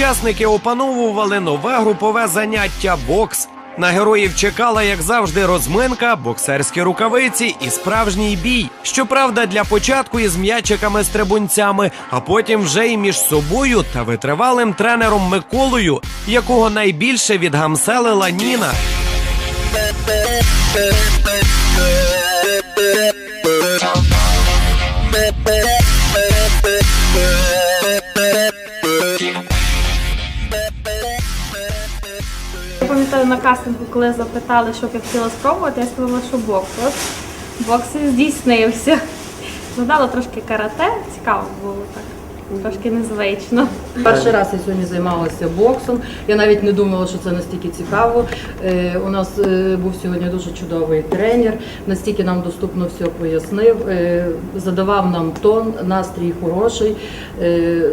Учасники опановували нове групове заняття бокс. На героїв чекала, як завжди, розминка, боксерські рукавиці і справжній бій. Щоправда, для початку із м'ячиками-стрибунцями, а потім вже й між собою та витривалим тренером Миколою, якого найбільше відгамселила Ніна. Кастингу, коли запитали, що б я хотіла спробувати, я сказала, що бокс. От бокс здійснився. Додала трошки карате, цікаво було так. Трошки незвично. Перший раз я сьогодні займалася боксом. Я навіть не думала, що це настільки цікаво. Е, у нас е, був сьогодні дуже чудовий тренер, настільки нам доступно все пояснив, е, задавав нам тон, настрій хороший.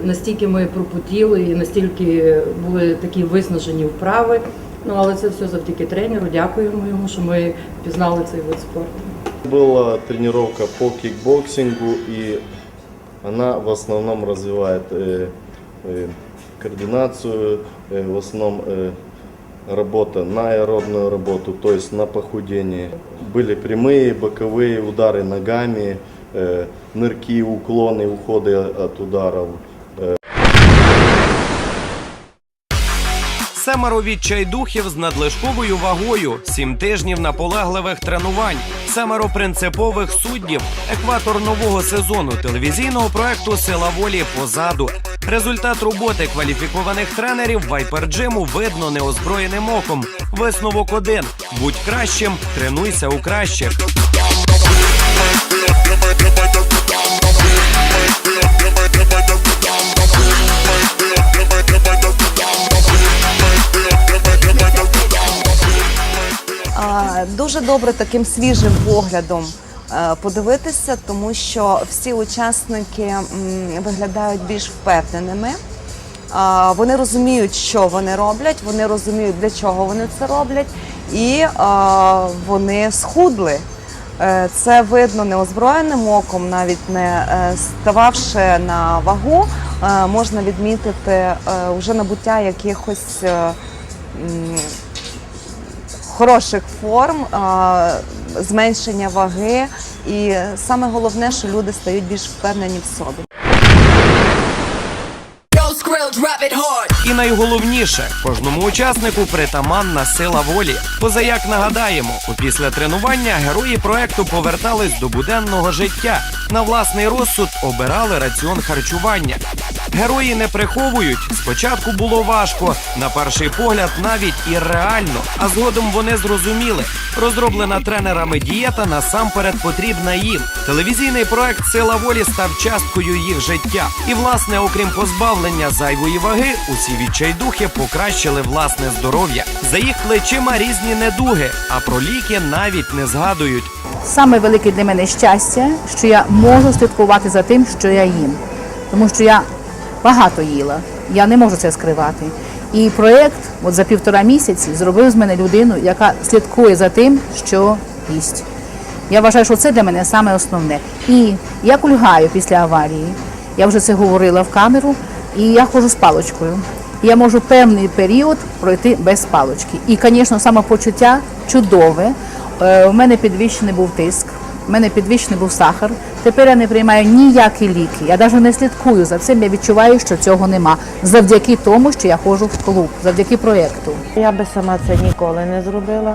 Настільки ми пропотіли і настільки були такі виснажені вправи. Ну але це все завдяки тренеру. Дякуємо йому, що ми пізнали цей вид спорту. Была тренировка по кикбоксингу, и она в основном развивает э, э, координацию, э, в основном э, работа на аэробную работу, то есть на похудение. Были прямые, боковые удары ногами, э, нырки, уклоны, уходы от ударов. Семеро відчайдухів з надлишковою вагою, сім тижнів наполегливих тренувань, семеро принципових суддів, екватор нового сезону телевізійного проекту Сила волі позаду. Результат роботи кваліфікованих тренерів вайперджиму видно неозброєним оком. Висновок один: будь кращим, тренуйся у кращих. А, Дуже добре таким свіжим поглядом е, подивитися, тому що всі учасники виглядають більш впевненими. Вони розуміють, що вони роблять, вони розуміють, для чого вони це роблять, і вони схудли. Е, Це видно неозброєним оком, навіть не е, стававши на вагу, можна відмітити вже набуття якихось хороших форм, зменшення ваги, і саме головне, що люди стають більш впевнені в собі. І найголовніше, кожному учаснику притаманна сила волі. Позаяк нагадаємо, після тренування герої проекту повертались до буденного життя. На власний розсуд обирали раціон харчування. Герої не приховують. Спочатку було важко, на перший погляд, навіть і реально. А згодом вони зрозуміли, розроблена тренерами дієта насамперед потрібна їм. Телевізійний проект Сила волі став часткою їх життя. І, власне, окрім позбавлення зайвої ваги, усі відчайдухи покращили власне здоров'я. За їх плечима різні недуги, а про ліки навіть не згадують. Саме велике для мене щастя, що я можу слідкувати за тим, що я їм. Тому що я багато їла, я не можу це скривати. І проєкт от за півтора місяці зробив з мене людину, яка слідкує за тим, що їсть. Я вважаю, що це для мене саме основне. І я кульгаю після аварії. Я вже це говорила в камеру, і я ходжу з паличкою. Я можу певний період пройти без палички. І, звісно, самопочуття чудове. Е, У мене підвищений був тиск, у мене підвищений був сахар. Тепер я не приймаю ніякі ліки. Я навіть не слідкую за цим. Я відчуваю, що цього нема. Завдяки тому, що я ходжу в клуб, завдяки проєкту. Я би сама це ніколи не зробила.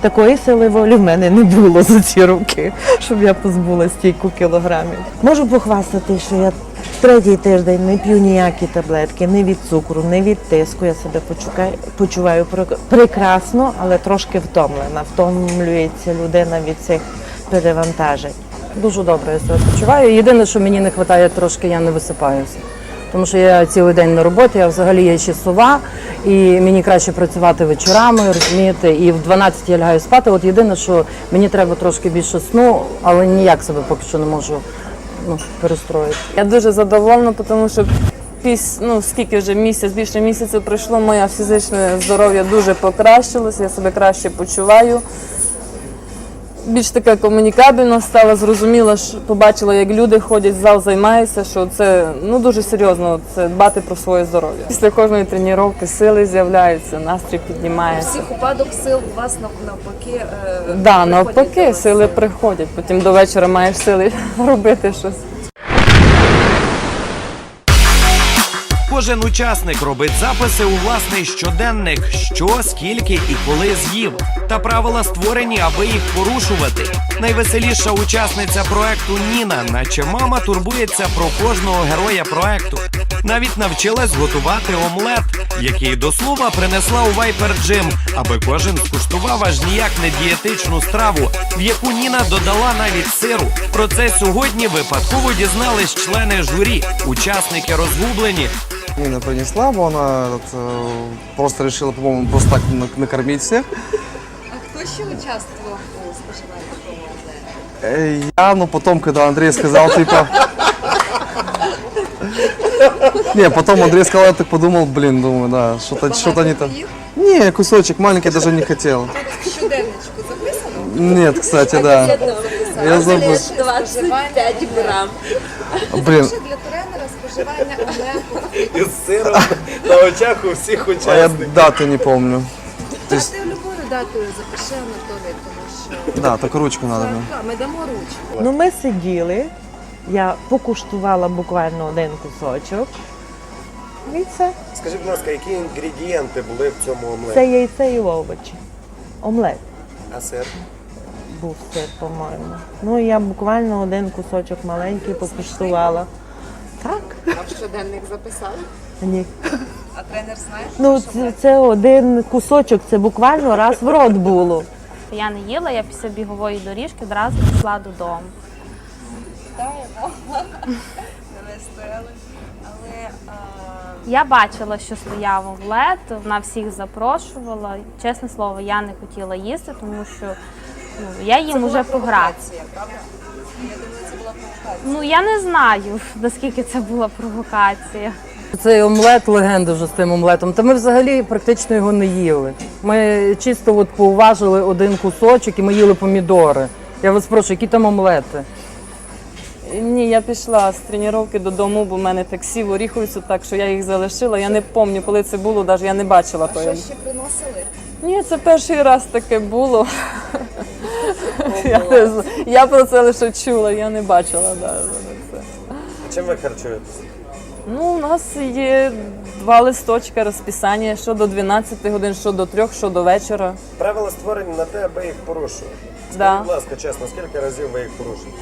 Такої сили волі в мене не було за ці роки, щоб я позбула стільки кілограмів. Можу похвастати, що я третій тиждень не п'ю ніякі таблетки, ні від цукру, ні від тиску. Я себе почукаю, почуваю пр- прекрасно, але трошки втомлена. Втомлюється людина від цих перевантажень. Дуже добре я себе почуваю. Єдине, що мені не вистачає трошки, я не висипаюся. Тому що я цілий день на роботі, я взагалі є ще сова, і мені краще працювати вечорами, розумієте, і в 12 я лягаю спати. От єдине, що мені треба трошки більше сну, але ніяк себе поки що не можу ну, перестроїти. Я дуже задоволена, тому що піс, ну, скільки вже місяць, більше місяця пройшло, моє фізичне здоров'я дуже покращилось, я себе краще почуваю. Більш така комунікабельна стала, зрозуміла, що побачила, як люди ходять в зал, займаються, що це ну дуже серйозно це дбати про своє здоров'я. Після кожної тренування сили з'являються, настрій піднімається. Всіх упадок сил у вас навпаки. Так, е, Да, навпаки, сили приходять. Потім до вечора маєш сили робити щось. Кожен учасник робить записи у власний щоденник, що, скільки і коли з'їв. Та правила створені, аби їх порушувати. Найвеселіша учасниця проекту Ніна, наче мама турбується про кожного героя проекту. Навіть навчилась готувати омлет, який до слова принесла у Viper Gym, аби кожен скуштував аж ніяк не дієтичну страву, в яку Ніна додала навіть сиру. Про це сьогодні випадково дізнались члени журі. Учасники розгублені, Нина принесла, бо она этот, э, просто решила, по-моему, просто так на- накормить всех. А хто ще участвував у споживанні Я, но потом, когда Андрей сказал, типа... Не, потом Андрей сказал, я так подумал, блин, думаю, да, что-то что не так. Не, кусочек маленький даже не хотел. В щоденничку записано? Нет, кстати, да. Я забыл. 25 грам. Блин, для тренера споживання омлету? І з сиром на очах у всіх а я учасників. даты не помню. Ти любою датою запиши Анатолій, тому що Да, так ручку надо. Так, ми дамо ручку. Ну, ми сиділи, я покуштувала буквально один кусочок. І все. Скажіть, будь ласка, які інгредієнти були в цьому омлеті? Це яйце і овочі. Омлет А сир? був сир, по-моєму. Ну, я буквально один кусочок маленький покуштувала. Так? А в щоденник записали? Ні. А тренер знає? Ну, це, це один кусочок, це буквально раз в рот було. Я не їла, я після бігової доріжки одразу пішла додому. Стояли. Але Я бачила, що стояв омлет, вона всіх запрошувала. Чесне слово, я не хотіла їсти, тому що ну, я їм уже пограти. провокація, правда? Я думаю, це була провокація. Ну я не знаю, наскільки це була провокація. Цей омлет легенда вже з тим омлетом. Та ми взагалі практично його не їли. Ми чисто от поуважили один кусочок і ми їли помідори. Я вас прошу, які там омлети? Ні, я пішла з тренування додому, бо в мене таксі в Оріховицю, так що я їх залишила. Я не пам'ятаю, коли це було, навіть я не бачила А той. що ще приносили? Ні, це перший раз таке було. Я, не я про це лише чула, я не бачила. Да, це. Чим ви харчуєтесь? Ну, у нас є два листочка розписання, що до 12 годин, що до 3, що до вечора. Правила створені на те, аби їх порушувати. Скажіть, Да. будь ласка, чесно, скільки разів ви їх порушили?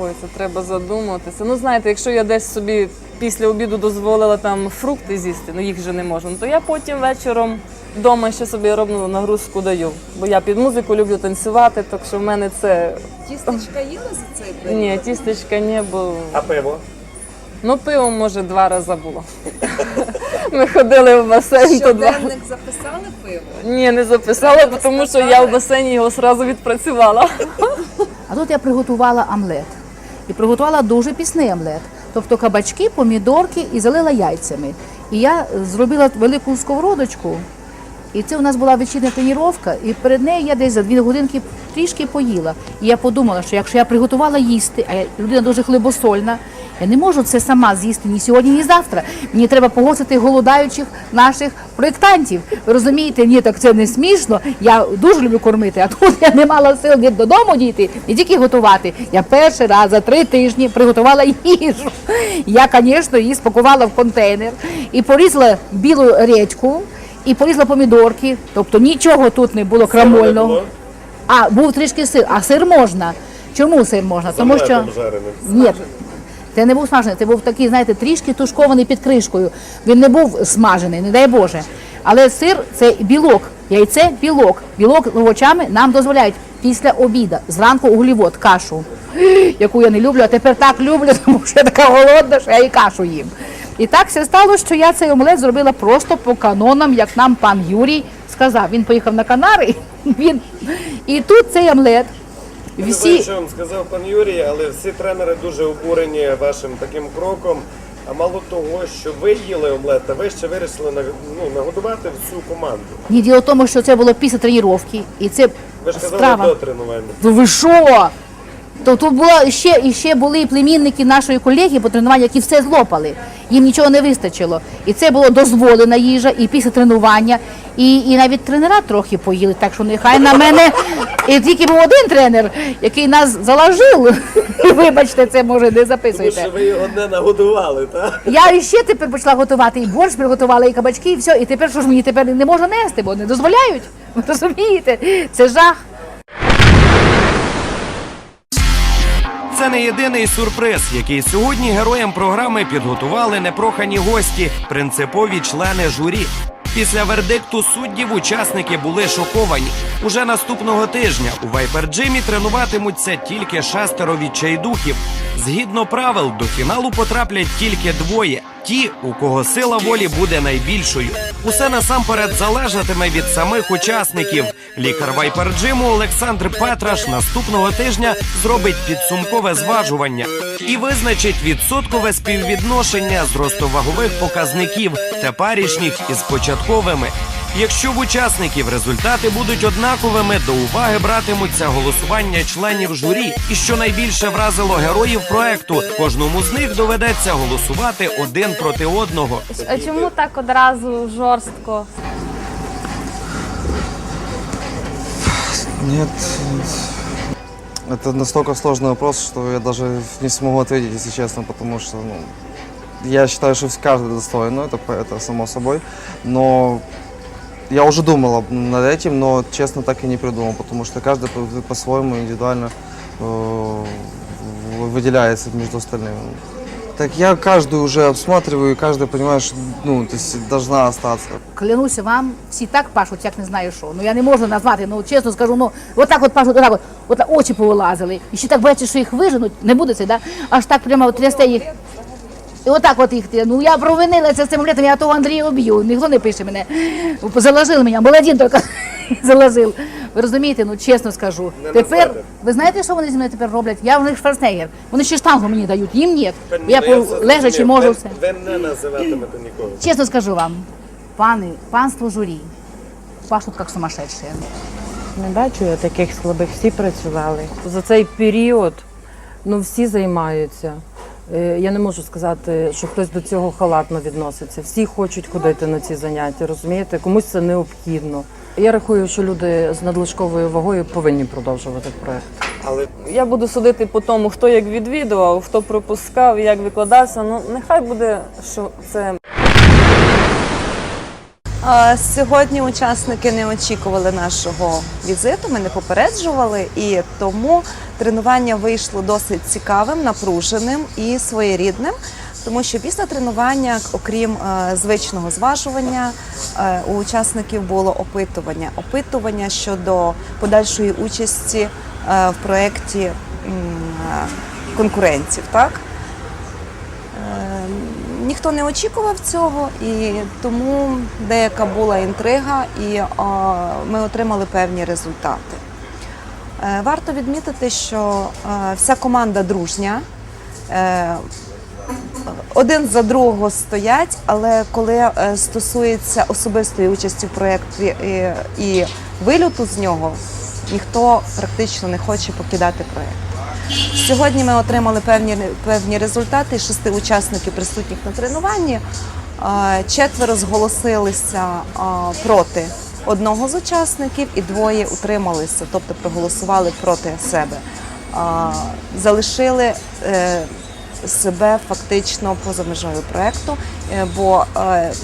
Ой, це треба задуматися. Ну, знаєте, якщо я десь собі після обіду дозволила там фрукти з'їсти, ну їх вже не можна, то я потім вечором вдома ще собі роблю нагрузку даю. Бо я під музику люблю танцювати, так що в мене це. Тістечка їла за цей період? Ні, тістечка не, бо А пиво? ну пиво може два рази було. Ми ходили в басейн, то два. Щоденник записали пиво? Ні, не записала, тому що я в басейні його одразу відпрацювала. А тут я приготувала омлет. І приготувала дуже пісний омлет. Тобто кабачки, помідорки і залила яйцями. І я зробила велику сковородочку. І це у нас була вечірня тренування, і перед нею я десь за дві годинки трішки поїла. І я подумала, що якщо я приготувала їсти, а людина дуже хлібосольна, я не можу це сама з'їсти ні сьогодні, ні завтра. Мені треба погостити голодаючих наших проєктантів. Ви розумієте, ні, так це не смішно. Я дуже люблю кормити, а тут я не мала сил ні додому дійти, не тільки готувати. Я перший раз за три тижні приготувала їжу. Я, звісно, її спакувала в контейнер і порізала білу редьку. І порізала помідорки, тобто нічого тут не було крамольного. А був трішки сир. А сир можна. Чому сир можна? Тому що ні, це не був смажений, це був такий, знаєте, трішки тушкований під кришкою. Він не був смажений, не дай Боже. Але сир це білок, яйце білок. Білок овочами нам дозволяють після обіда, зранку углівод, кашу, яку я не люблю, а тепер так люблю, тому що я така голодна, що я і кашу їм. І так все стало, що я цей омлет зробила просто по канонам, як нам пан Юрій сказав. Він поїхав на Канари, він... і тут цей омлет. Всі... що вам сказав пан Юрій, але всі тренери дуже обурені вашим таким кроком. А мало того, що ви їли омлет, а ви ще вирішили ну, нагодувати всю команду. Ні, діло в тому, що це було після тренування, і це Ви ж казали Справа. до тренування. Ну ви що? То тут було ще, і ще були племінники нашої колеги по тренуванню, які все злопали. Їм нічого не вистачило. І це було дозволена їжа, і після тренування, і, і навіть тренера трохи поїли, так що нехай на мене. І тільки був один тренер, який нас заложив. Вибачте, це може не Тому записуйте. що ви його не нагодували, так? Я і ще тепер почала готувати, і борщ приготувала, і кабачки, і все. І тепер що ж мені тепер не можу нести, бо не дозволяють. Ви розумієте? Це жах. Це не єдиний сюрприз, який сьогодні героям програми підготували непрохані гості, принципові члени журі. Після вердикту суддів учасники були шоковані. Уже наступного тижня у Вайперджимі тренуватимуться тільки шестеро відчайдухів. Згідно правил, до фіналу потраплять тільки двоє. Ті, у кого сила волі буде найбільшою. Усе насамперед залежатиме від самих учасників. Лікар Вайперджиму Олександр Петраш наступного тижня зробить підсумкове зважування і визначить відсоткове співвідношення зростовагових показників теперішніх із початковими. Якщо в учасників результати будуть однаковими, до уваги братимуться голосування членів журі. І що найбільше вразило героїв проекту, кожному з них доведеться голосувати один проти одного. А чому так одразу жорстко? Нет, это настолько сложный вопрос, что я даже не смогу ответить, если честно, потому что ну, я считаю, что каждый достоин, ну, это, по- это само собой, но я уже думал об- над этим, но честно так и не придумал, потому что каждый по- по-своему индивидуально э, в- выделяется между остальными. Так я каждую уже обсматриваю, и каждый понимает, что ну, то есть должна остаться. Клянуся вам, всі так пашуть, як не знаю що. Ну я не можу назвати, ну чесно скажу, ну отак от пашуть, отак от, от очі повилазили. І ще так бояться, що їх виженуть, не буде це, да? Аж так прямо от трясте їх. І отак от їх. Ну я провинилася з цим літом, я того Андрія об'ю. Ніхто не пише мене. Заложив мене, молодін тільки заложив. Ви розумієте, ну чесно скажу. Не Тепер, назвати. ви знаєте, що вони зі мною тепер роблять? Я в них Шварценеггер. Вони ще штангу мені дають, їм ні. Я по- лежачи можу Ви- все. Ви не називатимете нікого. Чесно скажу вам, пани, панство журі, пашут як сумасшедшие. Не бачу я таких слабих, всі працювали. За цей період ну, всі займаються. Е, Я не можу сказати, що хтось до цього халатно відноситься. Всі хочуть ходити на ці заняття, розумієте? Комусь це необхідно. Я рахую, що люди з надлишковою вагою повинні продовжувати проект. Але Я буду судити по тому, хто як відвідував, хто пропускав, як викладався. Ну нехай буде, що це Сьогодні учасники не очікували нашого візиту, ми не попереджували, і тому тренування вийшло досить цікавим, напруженим і своєрідним. Тому що після тренування, окрім е, звичного зважування, е, у учасників було опитування. Опитування щодо подальшої участі е, в проєкті конкурентів. Так? Ніхто не очікував цього, і тому деяка була інтрига, і ми отримали певні результати. Е, Варто відмітити, що е, вся команда дружня. Е, Один за другого стоять, але коли стосується особистої участі в проєкті і вильоту з нього, ніхто практично не хоче покидати проєкт. Сьогодні ми отримали певні, певні результати. Шести учасників присутніх на тренуванні. Е, Четверо зголосилися е, проти одного з учасників, і двоє утрималися, тобто проголосували проти себе. Е, Залишили себе фактично поза межою проекту, бо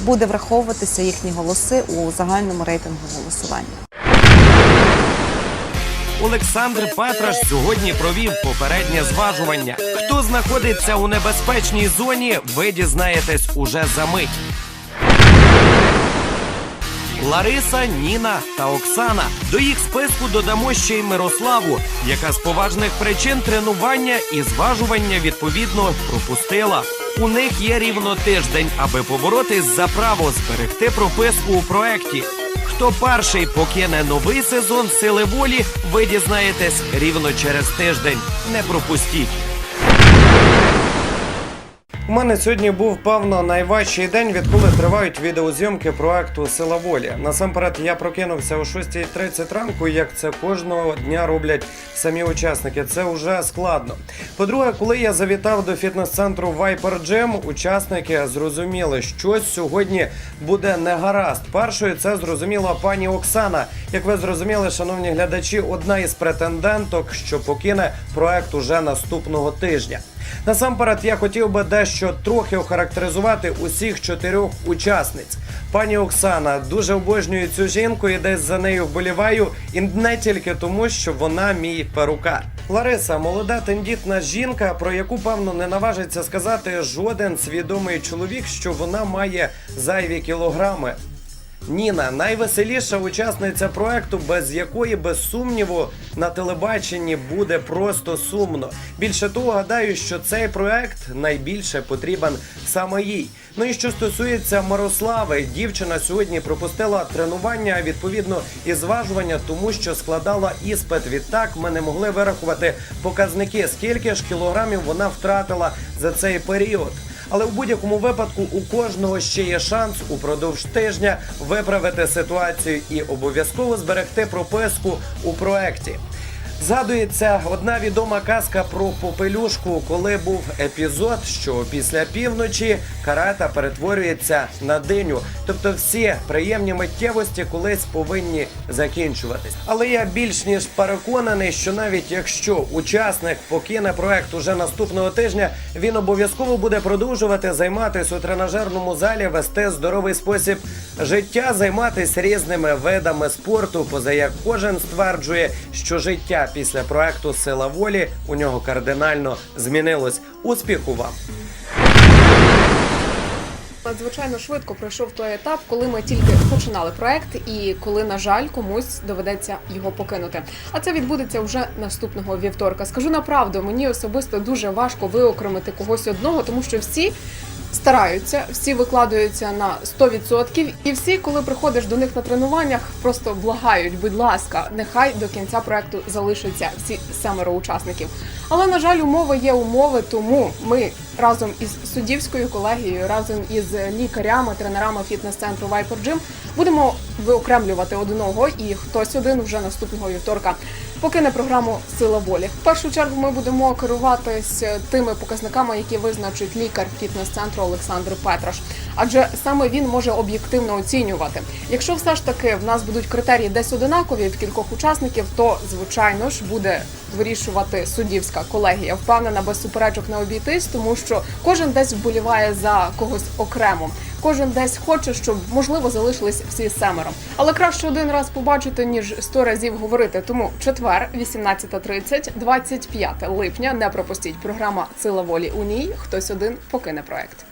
буде враховуватися їхні голоси у загальному рейтингу голосування. Олександр Патраш сьогодні провів попереднє зважування. Хто знаходиться у небезпечній зоні, ви дізнаєтесь уже за мить. Лариса, Ніна та Оксана. До їх списку додамо ще й Мирославу, яка з поважних причин тренування і зважування відповідно пропустила. У них є рівно тиждень, аби поборотись за право зберегти прописку у проекті. Хто перший покине новий сезон сили волі, ви дізнаєтесь рівно через тиждень. Не пропустіть. У мене сьогодні був певно найважчий день, відколи тривають відеозйомки проекту Сила волі. Насамперед я прокинувся о 6.30 ранку, як це кожного дня роблять самі учасники. Це вже складно. По-друге, коли я завітав до фітнес-центру Viper Gym, учасники зрозуміли, що сьогодні буде не гаразд. Першою це зрозуміла пані Оксана. Як ви зрозуміли, шановні глядачі, одна із претенденток, що покине проект уже наступного тижня. Насамперед, я хотів би дещо трохи охарактеризувати усіх чотирьох учасниць. Пані Оксана дуже обожнюю цю жінку і десь за нею вболіваю, і не тільки тому, що вона мій перукар. Лариса, молода тендітна жінка, про яку певно не наважиться сказати жоден свідомий чоловік, що вона має зайві кілограми. Ніна найвеселіша учасниця проекту, без якої, без сумніву, на телебаченні буде просто сумно. Більше того, гадаю, що цей проект найбільше потрібен саме їй. Ну і що стосується Мирослави, дівчина сьогодні пропустила тренування відповідно і зважування, тому що складала іспит. Відтак ми не могли вирахувати показники, скільки ж кілограмів вона втратила за цей період. Але в будь-якому випадку у кожного ще є шанс упродовж тижня виправити ситуацію і обов'язково зберегти прописку у проекті. Згадується одна відома казка про попелюшку, коли був епізод, що після півночі карата перетворюється на диню. Тобто всі приємні миттєвості колись повинні закінчуватись. Але я більш ніж переконаний, що навіть якщо учасник покине проект уже наступного тижня, він обов'язково буде продовжувати займатися у тренажерному залі, вести здоровий спосіб життя, займатися різними видами спорту. Поза як кожен стверджує, що життя після проекту Сила волі у нього кардинально змінилось. Успіху вам! Надзвичайно швидко пройшов той етап, коли ми тільки починали проект, і коли, на жаль, комусь доведеться його покинути. А це відбудеться вже наступного вівторка. Скажу на правду, мені особисто дуже важко виокремити когось одного, тому що всі. Стараються, всі викладаються на 100%, і всі, коли приходиш до них на тренуваннях, просто благають, будь ласка, нехай до кінця проекту залишаться всі семеро учасників. Але на жаль, умови є умови, тому ми разом із суддівською колегією, разом із лікарями, тренерами фітнес-центру Viper Gym будемо виокремлювати одного, і хтось один вже наступного вівторка покине програму Сила волі. В першу чергу ми будемо керуватись тими показниками, які визначить лікар фітнес-центру Олександр Петраш. Адже саме він може об'єктивно оцінювати. Якщо все ж таки в нас будуть критерії десь одинакові в кількох учасників, то звичайно ж буде вирішувати суддівська колегія. Впевнена, без суперечок не обійтись, тому що кожен десь вболіває за когось окремо. Кожен десь хоче, щоб можливо залишились всі семеро. Але краще один раз побачити, ніж сто разів говорити. Тому четвер, 18.30, 25 липня. Не пропустіть програма Сила волі у ній. Хтось один покине проект.